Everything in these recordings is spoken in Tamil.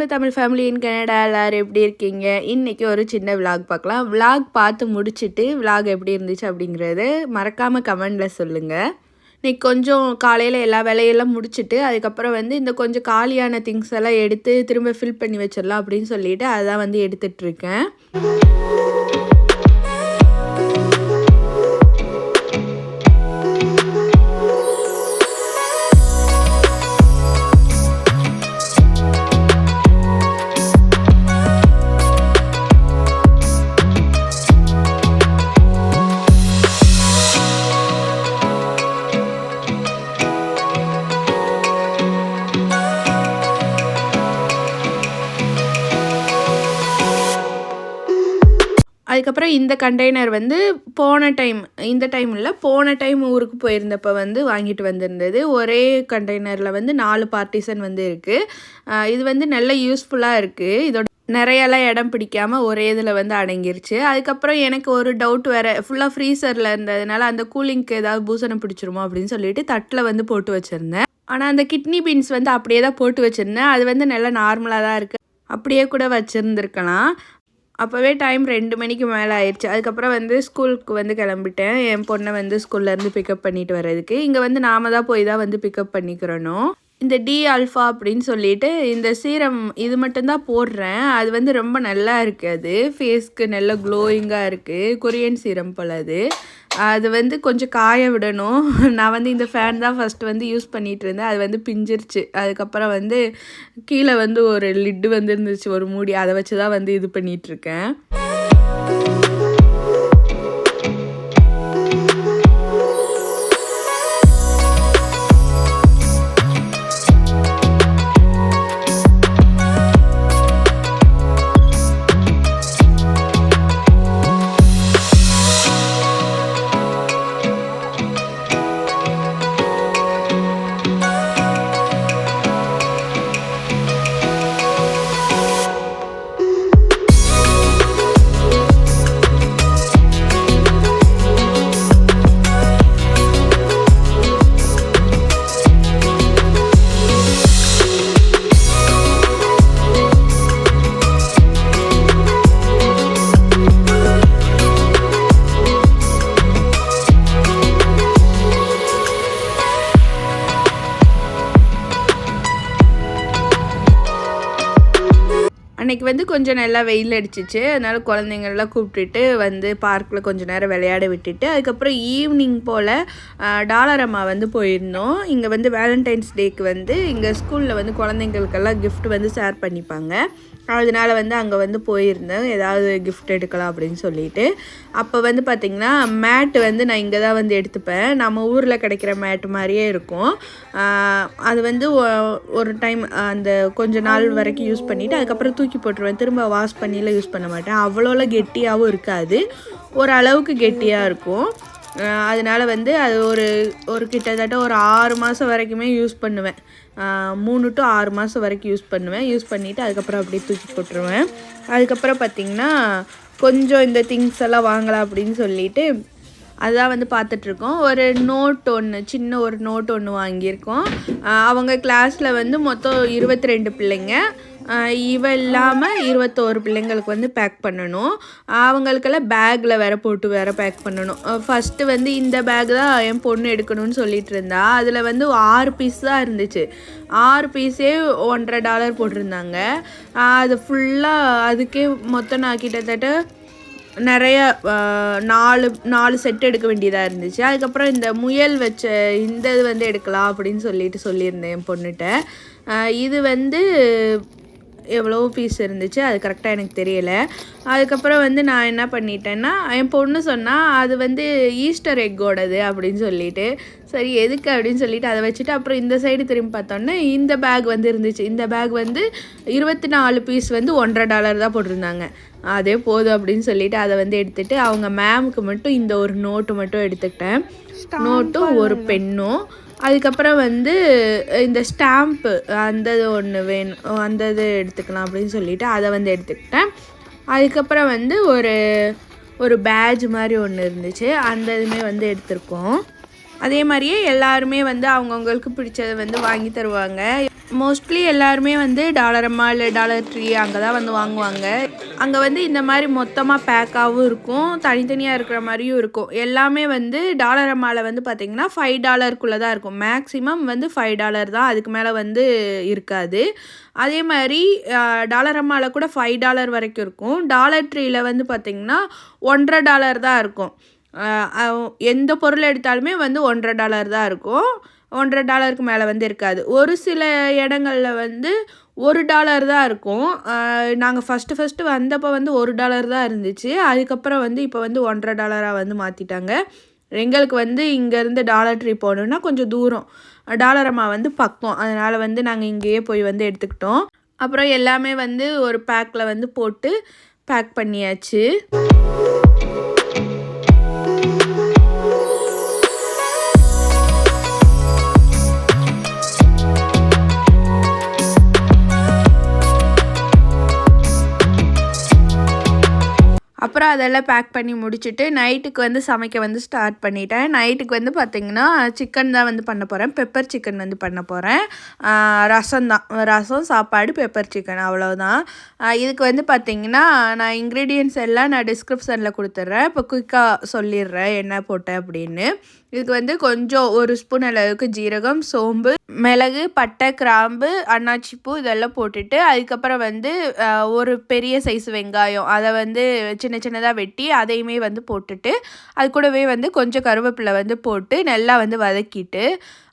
Welcome to Tamil family in Canada எல்லோரும் எப்படி இருக்கீங்க? இன்றைக்கி ஒரு சின்ன விலாக் பார்க்கலாம். விலாக் பார்த்து முடிச்சுட்டு விலாக் எப்படி இருந்துச்சு அப்படிங்கிறது மறக்காமல் கமெண்டில் சொல்லுங்கள் இன்றைக்கி கொஞ்சம் காலையில் எல்லா வேலையெல்லாம் முடிச்சுட்டு அதுக்கப்புறம் வந்து இந்த கொஞ்சம் காலியான திங்ஸ் எல்லாம் எடுத்து திரும்ப ஃபில் பண்ணி வச்சிடலாம் அப்படின்னு சொல்லிட்டு அதான் வந்து எடுத்துகிட்ருக்கேன் அதுக்கப்புறம் இந்த கண்டெய்னர் வந்து போன டைம் இந்த டைம் இல்லை போன டைம் ஊருக்கு போயிருந்தப்போ வந்து வாங்கிட்டு வந்திருந்தது. ஒரே கண்டெய்னரில் வந்து நாலு பார்ட்டிசன் வந்து இருக்குது இது வந்து நல்ல யூஸ்ஃபுல்லாக இருக்குது இதோட நிறையெல்லாம் இடம் பிடிக்காமல் ஒரே இதில் வந்து அடங்கிருச்சு. அதுக்கப்புறம் எனக்கு ஒரு டவுட் வேறு ஃபுல்லாக ஃப்ரீசரில் இருந்ததுனால அந்த கூலிங்க்கு ஏதாவது பூசணம் பிடிச்சிருமோ அப்படின்னு சொல்லிட்டு தட்டில் வந்து போட்டு வச்சுருந்தேன். ஆனால் அந்த கிட்னி பீன்ஸ் வந்து அப்படியே தான் போட்டு வச்சுருந்தேன். அது வந்து நல்லா நார்மலாக தான் இருக்குது அப்படியே கூட வச்சுருந்துருக்கலாம். அப்போவே டைம் ரெண்டு மணிக்கு மேலே ஆயிடுச்சு அதுக்கப்புறம் வந்து ஸ்கூலுக்கு வந்து கிளம்பிட்டேன். என் பொண்ணை வந்து ஸ்கூல்லேருந்து பிக்கப் பண்ணிட்டு வர்றதுக்கு. இங்கே வந்து நாம தான் போய் தான் வந்து பிக்கப் பண்ணிக்கிறணும். இந்த டி ஆல்ஃபா அப்படின்னு சொல்லிட்டு இந்த சீரம் இது மட்டும்தான் போடுறேன். அது வந்து ரொம்ப நல்லா இருக்குது அது. ஃபேஸ்க்கு நல்ல க்ளோயிங்காக இருக்குது கொரியன் சீரம் போல் அது. அது வந்து கொஞ்சம் காய விடணும். நான் வந்து இந்த ஃபேன் தான் ஃபஸ்ட்டு வந்து யூஸ் பண்ணிகிட்டு இருந்தேன். அது வந்து பிஞ்சிருச்சு. அதுக்கப்புறம் வந்து கீழே வந்து ஒரு லிட்டு வந்துருந்துச்சு ஒரு மூடி. அதை வச்சு தான் வந்து இது பண்ணிகிட்ருக்கேன் அன்னைக்கு வந்து கொஞ்சம் நல்லா வெயில் அடிச்சிச்சு. அதனால் குழந்தைங்கள்லாம் கூப்பிட்டுட்டு வந்து பார்க்கில் கொஞ்சம் நேரம் விளையாட விட்டுட்டு அதுக்கப்புறம் ஈவினிங் போல் டாலர் அம்மா வந்து போயிருந்தோம். இங்கே வந்து வேலண்டைன்ஸ் டேக்கு வந்து இங்கே ஸ்கூலில் வந்து குழந்தைங்களுக்கெல்லாம் கிஃப்ட் வந்து ஷேர் பண்ணிப்பாங்க. அதனால் வந்து அங்கே வந்து போயிருந்தேன். ஏதாவது கிஃப்ட் எடுக்கலாம் அப்படின்னு சொல்லிட்டு. அப்போ வந்து பார்த்திங்கன்னா மேட்டு வந்து நான் இங்கே தான் வந்து எடுத்துப்பேன். நம்ம ஊரில் கிடைக்கிற மேட்டு மாதிரியே இருக்கும். அது வந்து ஒரு டைம் அந்த கொஞ்ச நாள் வரைக்கும் யூஸ் பண்ணிவிட்டு அதுக்கப்புறம் தூக்கி போட்டுருவேன். திரும்ப வாஷ் பண்ணிலாம் யூஸ் பண்ண மாட்டேன். அவ்வளோலாம் கெட்டியாகவும் இருக்காது. ஓரளவுக்கு கெட்டியாக இருக்கும். அதனால் வந்து அது ஒரு ஒரு கிட்டத்தட்ட ஒரு ஆறு மாதம் வரைக்குமே யூஸ் பண்ணுவேன். மூணு டு ஆறு மாதம் வரைக்கும் யூஸ் பண்ணுவேன். யூஸ் பண்ணிவிட்டு அதுக்கப்புறம் அப்படியே தூக்கி போட்டுருவேன். அதுக்கப்புறம் பார்த்திங்கன்னா கொஞ்சம் இந்த திங்ஸ் எல்லாம் வாங்கலாம் அப்படின்னு சொல்லிட்டு அதுதான் வந்து பார்த்துட்ருக்கோம். ஒரு நோட் ஒன்று சின்ன ஒரு நோட் ஒன்று வாங்கியிருக்கோம். அவங்க கிளாஸில் வந்து மொத்தம் இருபத்தி ரெண்டு பிள்ளைங்க. இவ இல்லாமல் இருபத்தோரு பிள்ளைங்களுக்கு வந்து பேக் பண்ணணும். அவங்களுக்கெல்லாம் பேக்கில் வேற போட்டு வேற பேக் பண்ணணும். ஃபஸ்ட்டு வந்து இந்த பேக் தான் என் பொண்ணு எடுக்கணும்னு சொல்லிட்டு இருந்தா. அதில் வந்து ஆறு பீஸ் தான் இருந்துச்சு. ஆறு பீஸே ஒன்றரை டாலர் போட்டிருந்தாங்க. அது ஃபுல்லாக அதுக்கே மொத்தம் நான் கிட்டத்தட்ட நிறைய நாலு நாலு செட் எடுக்க வேண்டியதாக இருந்துச்சு. அதுக்கப்புறம் இந்த முயல் வச்ச இந்த இது வந்து எடுக்கலாம் அப்படின்னு சொல்லிட்டு சொல்லியிருந்தேன் என் பொண்ணுகிட்ட. இது வந்து எவ்வளோ பீஸ் இருந்துச்சு அது கரெக்டாக எனக்கு தெரியலை. அதுக்கப்புறம் வந்து நான் என்ன பண்ணிட்டேன்னா என் பொண்ணு சொன்னால் அது வந்து ஈஸ்டர் எக்கோடது அப்படின்னு சொல்லிட்டு. சரி எதுக்கு அப்படின்னு சொல்லிட்டு அதை வச்சுட்டு அப்புறம் இந்த சைடு திரும்பி பார்த்தோன்னே இந்த பேக் வந்து இருந்துச்சு. இந்த பேக் வந்து இருபத்தி நாலு பீஸ் வந்து ஒன்றரை டாலர் தான் போட்டிருந்தாங்க. அதே போதும் அப்படின்னு சொல்லிட்டு அதை வந்து எடுத்துகிட்டு அவங்க மேமுக்கு மட்டும் இந்த ஒரு நோட்டு மட்டும் எடுத்துக்கிட்டேன். நோட்டும் ஒரு பெண்ணும் அதுக்கப்புறம் வந்து இந்த ஸ்டாம்ப்பு அந்த இது ஒன்று வேணும் அந்த இது எடுத்துக்கலாம் அப்படின்னு சொல்லிட்டு அதை வந்து எடுத்துக்கிட்டேன். அதுக்கப்புறம் வந்து ஒரு ஒரு பேட்ஜ் மாதிரி ஒன்று இருந்துச்சு. அந்த இதுவுமே வந்து எடுத்திருக்கோம். அதே மாதிரியே எல்லாருமே வந்து அவங்கவுங்களுக்கு பிடிச்சதை வந்து வாங்கி தருவாங்க. மோஸ்ட்லி எல்லாருமே வந்து டாலர் அம்மா இல்லை டாலர் ட்ரீ அங்கே தான் வந்து வாங்குவாங்க. அங்கே வந்து இந்த மாதிரி மொத்தமாக பேக்காகவும் இருக்கும். தனித்தனியாக இருக்கிற மாதிரியும் இருக்கும். எல்லாமே வந்து டாலர் அம்மாவில் வந்து பார்த்திங்கன்னா ஃபைவ் டாலருக்குள்ளே தான் இருக்கும். மேக்ஸிமம் வந்து ஃபைவ் டாலர் தான். அதுக்கு மேலே வந்து இருக்காது. அதே மாதிரி டாலர் அம்மாவில் கூட ஃபைவ் டாலர் வரைக்கும் இருக்கும். டாலர் ட்ரீயில் வந்து பார்த்திங்கன்னா ஒன்றரை டாலர் தான் இருக்கும். எந்த பொருள் எடுத்தாலுமே வந்து ஒன்றரை டாலர் தான் இருக்கும். ஒன்றரை டாலருக்கு மேலே வந்து இருக்காது. ஒரு சில இடங்களில் வந்து ஒரு டாலர் தான் இருக்கும். நாங்கள் ஃபஸ்ட்டு ஃபஸ்ட்டு வந்தப்போ வந்து ஒரு டாலர் தான் இருந்துச்சு. அதுக்கப்புறம் வந்து இப்போ வந்து ஒன்றரை டாலராக வந்து மாற்றிட்டாங்க எங்களுக்கு வந்து இங்கேருந்து டாலர் ட்ரீ போகணுன்னா கொஞ்சம் தூரம். டாலர் அம்மா வந்து பக்கம். அதனால் வந்து நாங்கள் இங்கேயே போய் வந்து எடுத்துக்கிட்டோம். அப்புறம் எல்லாமே வந்து ஒரு பேக்கில் வந்து போட்டு பேக் பண்ணியாச்சு. அப்புறம் அதெல்லாம் பேக் பண்ணி முடிச்சுட்டு நைட்டுக்கு வந்து சமைக்க வந்து ஸ்டார்ட் பண்ணிட்டேன். நைட்டுக்கு வந்து பார்த்திங்கன்னா சிக்கன் தான் வந்து பண்ண போகிறேன் பெப்பர் சிக்கன் வந்து பண்ண போகிறேன் ரசம் தான். ரசம் சாப்பாடு பெப்பர் சிக்கன் அவ்வளோதான் இதுக்கு வந்து பார்த்திங்கன்னா நான் இன்க்ரீடியன்ஸ் எல்லாம் நான் டிஸ்கிரிப்ஷனில் கொடுத்துட்றேன். இப்போ குயிக்காக சொல்லிடுறேன் என்ன போட்டேன் அப்படின்னு. இதுக்கு வந்து கொஞ்சம் ஒரு ஸ்பூன் அளவுக்கு ஜீரகம் சோம்பு மிளகு பட்டை கிராம்பு அன்னாச்சிப்பூ இதெல்லாம் போட்டுட்டு அதுக்கப்புறம் வந்து ஒரு பெரிய சைஸ் வெங்காயம். அதை வந்து சின்ன சின்னதாக வெட்டி அதையுமே வந்து போட்டுட்டு அது கூடவே வந்து கொஞ்சம் கருவேப்பிலை வந்து போட்டு நல்லா வந்து வதக்கிட்டு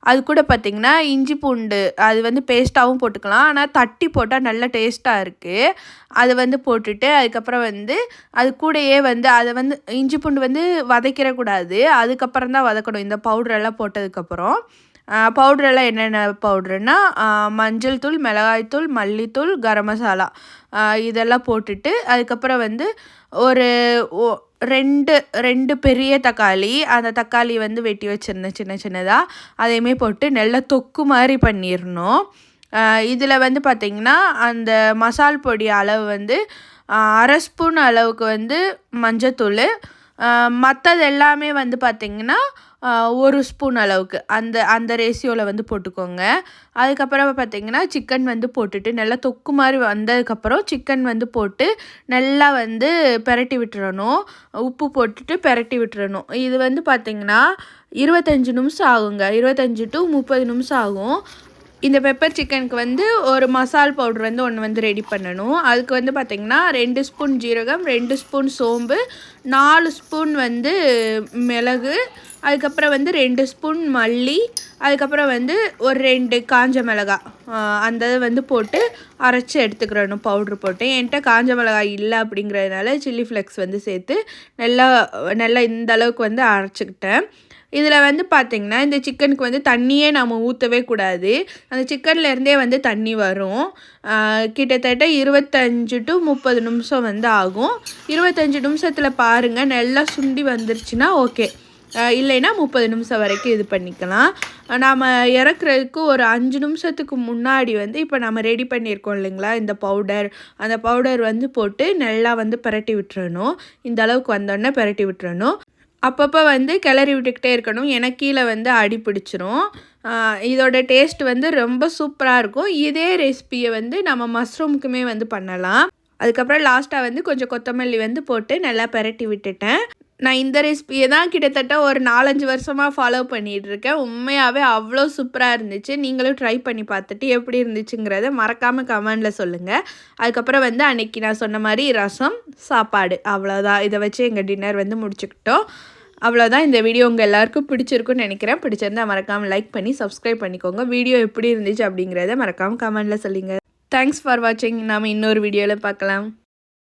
அது கூட பார்த்திங்கன்னா இஞ்சி பூண்டு அது வந்து பேஸ்ட்டாகவும் போட்டுக்கலாம். ஆனால் தட்டி போட்டால் நல்ல டேஸ்ட்டாக இருக்குது அதை வந்து போட்டுட்டு அதுக்கப்புறம் வந்து அது கூடயே வந்து அதை வந்து இஞ்சி பூண்டு வந்து வதக்கிடக்கூடாது. அதுக்கப்புறம் தான் வதக்கணும். இந்த பவுடரெல்லாம் போட்டதுக்கப்புறம். பவுடரெல்லாம் என்னென்ன பவுடருன்னா மஞ்சள் தூள் மிளகாய்த்தூள் மல்லித்தூள் கரம் மசாலா. இதெல்லாம் போட்டுட்டு அதுக்கப்புறம் வந்து ஒரு ரெண்டு ரெண்டு பெரிய தக்காளி அந்த தக்காளி வந்து வெட்டி வச்சுருந்தேன் சின்ன சின்னதாக அதையுமே போட்டு நல்லா தொக்கு மாதிரி பண்ணிடணும் இதில் வந்து பார்த்திங்கன்னா அந்த மசால் பொடி அளவு வந்து அரை ஸ்பூன் அளவுக்கு வந்து மஞ்சத்தூள். மற்றது எல்லாமே வந்து பார்த்திங்கன்னா ஒரு ஸ்பூன் அளவுக்கு அந்த அந்த ரேஷியோவில் வந்து போட்டுக்கோங்க. அதுக்கப்புறம் பார்த்திங்கன்னா சிக்கன் வந்து போட்டுட்டு நல்லா தொக்கு மாதிரி வந்ததுக்கப்புறம் சிக்கன் வந்து போட்டு நல்லா வந்து பெரட்டி விட்டுறணும். உப்பு போட்டுட்டு பெரட்டி விட்டுறணும். இது வந்து பார்த்திங்கன்னா இருபத்தஞ்சி நிமிஷம் ஆகுங்க. இருபத்தஞ்சி டு முப்பது நிமிஷம் ஆகும். இந்த பெப்பர் சிக்கனுக்கு வந்து ஒரு மசால் பவுடர் வந்து ஒன்று வந்து ரெடி பண்ணணும். அதுக்கு வந்து பார்த்திங்கன்னா ரெண்டு ஸ்பூன் ஜீரகம் ரெண்டு ஸ்பூன் சோம்பு நாலு ஸ்பூன் வந்து மிளகு அதுக்கப்புறம் வந்து ரெண்டு ஸ்பூன் மல்லி அதுக்கப்புறம் வந்து ஒரு ரெண்டு காஞ்ச மிளகா. அந்த இதை வந்து போட்டு அரைச்சி எடுத்துக்கிறணும் பவுட்ரு போட்டு. என்கிட்ட காஞ்ச மிளகாய் இல்லை அப்படிங்கிறதுனால சில்லி ஃப்ளெக்ஸ் வந்து சேர்த்து நல்லா நல்லா இந்த அளவுக்கு வந்து அரைச்சிக்கிட்டேன். இதில் வந்து பார்த்திங்கன்னா இந்த சிக்கனுக்கு வந்து தண்ணியே நம்ம ஊற்றவே கூடாது. அந்த சிக்கன்லேருந்தே வந்து தண்ணி வரும். கிட்டத்தட்ட இருபத்தஞ்சு டு முப்பது நிமிஷம் வந்து ஆகும். இருபத்தஞ்சு நிமிஷத்தில் பா பாருங்கள் நல்லா சுண்டி வந்துருச்சுன்னா ஓகே. இல்லைன்னா முப்பது நிமிஷம் வரைக்கும் இது பண்ணிக்கலாம். நாம் இறக்குறதுக்கு ஒரு அஞ்சு நிமிஷத்துக்கு முன்னாடி வந்து இப்போ நம்ம ரெடி பண்ணியிருக்கோம் இல்லைங்களா? இந்த பவுடர் அந்த பவுடர் வந்து போட்டு நல்லா வந்து பரட்டி விட்டுறணும். இந்த அளவுக்கு வந்தோடனே பரட்டி விட்டுறணும். அப்பப்போ வந்து கிளறி விட்டுக்கிட்டே இருக்கணும். எனக்கு கீழே வந்து அடி பிடிச்சிரும். இதோட டேஸ்ட் வந்து ரொம்ப சூப்பராக இருக்கும். இதே ரெசிபியை வந்து நம்ம மஷ்ரூமுக்குமே வந்து பண்ணலாம். அதுக்கப்புறம் லாஸ்ட்டாக வந்து கொஞ்சம் கொத்தமல்லி வந்து போட்டு நல்லா பரட்டி விட்டுட்டேன். நான் இந்த ரெசிபியை தான் கிட்டத்தட்ட ஒரு நாலஞ்சு வருஷமாக ஃபாலோ பண்ணிகிட்டு இருக்கேன். உண்மையாகவே அவ்வளோ சூப்பராக இருந்துச்சு. நீங்களும் ட்ரை பண்ணி பார்த்துட்டு எப்படி இருந்துச்சுங்கிறத மறக்காமல் கமெண்டில் சொல்லுங்கள் அதுக்கப்புறம் வந்து அன்றைக்கி நான் சொன்ன மாதிரி ரசம் சாப்பாடு அவ்வளோதான் இதை வச்சு எங்கள் டின்னர் வந்து முடிச்சுக்கிட்டோம். அவ்வளோதான் இந்த வீடியோ உங்கள் எல்லாருக்கும் பிடிச்சிருக்குன்னு நினைக்கிறேன். பிடிச்சிருந்தா மறக்காமல் லைக் பண்ணி சப்ஸ்கிரைப் பண்ணிக்கோங்க. வீடியோ எப்படி இருந்துச்சு அப்படிங்கிறத மறக்காமல் கமெண்டில் சொல்லுங்கள் தேங்க்ஸ் ஃபார் வாட்சிங் நாம் இன்னொரு வீடியோவில் பார்க்கலாம்.